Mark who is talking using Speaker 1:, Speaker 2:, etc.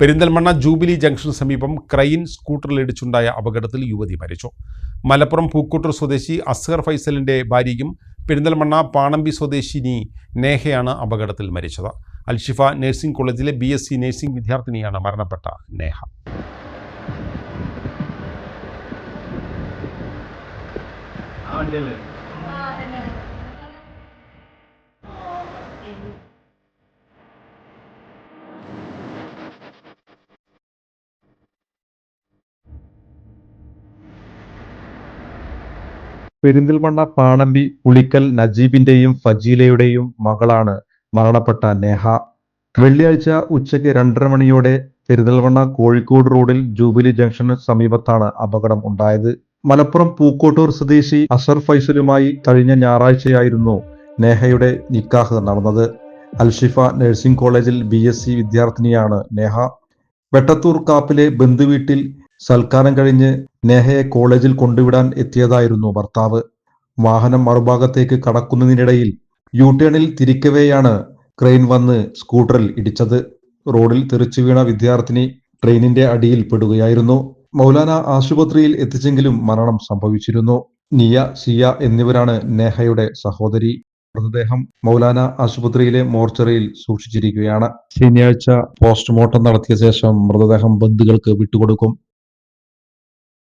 Speaker 1: Perinthalmanna jubilee ജംഗ്ഷന് സമീപം crane സ്കൂട്ടറിലിടിച്ചുണ്ടായ അപകടത്തിൽ യുവതി മരിച്ചു. മലപ്പുറം പൂക്കോട്ടൂർ സ്വദേശി അസ്ഹർ ഫൈസലിന്റെ ഭാര്യയും പെരിന്തൽമണ്ണ പാണമ്പി സ്വദേശിനി നേഹയാണ് അപകടത്തിൽ മരിച്ചത്. അൽഷിഫ നഴ്സിംഗ് കോളേജിലെ ബി എസ് സി നഴ്സിംഗ് വിദ്യാർത്ഥിനിയാണ് മരണപ്പെട്ട നേഹ.
Speaker 2: പെരിന്തൽമണ്ണ പാണമ്പി പുളിക്കൽ നജീബിന്റെയും ഫജീലയുടെയും മകളാണ് മരണപ്പെട്ട നേഹ. വെള്ളിയാഴ്ച ഉച്ചയ്ക്ക് രണ്ടര മണിയോടെ പെരിന്തൽമണ്ണ കോഴിക്കോട് റോഡിൽ ജൂബിലി ജംഗ്ഷന് സമീപത്താണ് അപകടം ഉണ്ടായത്. മലപ്പുറം പൂക്കോട്ടൂർ സ്വദേശി അസർ ഫൈസലുമായി കഴിഞ്ഞ ഞായറാഴ്ചയായിരുന്നു നേഹയുടെ നിക്കാഹ് നടന്നത്. അൽഷിഫ നഴ്സിംഗ് കോളേജിൽ ബി എസ് സി വിദ്യാർത്ഥിനിയാണ് നേഹ. വെട്ടത്തൂർ കാപ്പിലെ ബന്ധുവീട്ടിൽ സൽക്കാരം കഴിഞ്ഞ് നേഹയെ കോളേജിൽ കൊണ്ടുവിടാൻ എത്തിയതായിരുന്നു ഭർത്താവ്. വാഹനം മറുഭാഗത്തേക്ക് കടക്കുന്നതിനിടയിൽ യു ടേണിൽ തിരിക്കവെയാണ് ക്രെയിൻ വന്ന് സ്കൂട്ടറിൽ ഇടിച്ചത്. റോഡിൽ തെറിച്ചു വീണ വിദ്യാർത്ഥിനി ട്രെയിനിന്റെ അടിയിൽ പെടുകയായിരുന്നു. മൗലാന ആശുപത്രിയിൽ എത്തിച്ചെങ്കിലും മരണം സംഭവിച്ചിരുന്നു. നിയ സിയ എന്നിവരാണ് നേഹയുടെ സഹോദരി. മൃതദേഹം മൗലാന ആശുപത്രിയിലെ മോർച്ചറിയിൽ സൂക്ഷിച്ചിരിക്കുകയാണ്. ശനിയാഴ്ച പോസ്റ്റ്മോർട്ടം നടത്തിയ ശേഷം മൃതദേഹം ബന്ധുക്കൾക്ക് വിട്ടുകൊടുക്കും.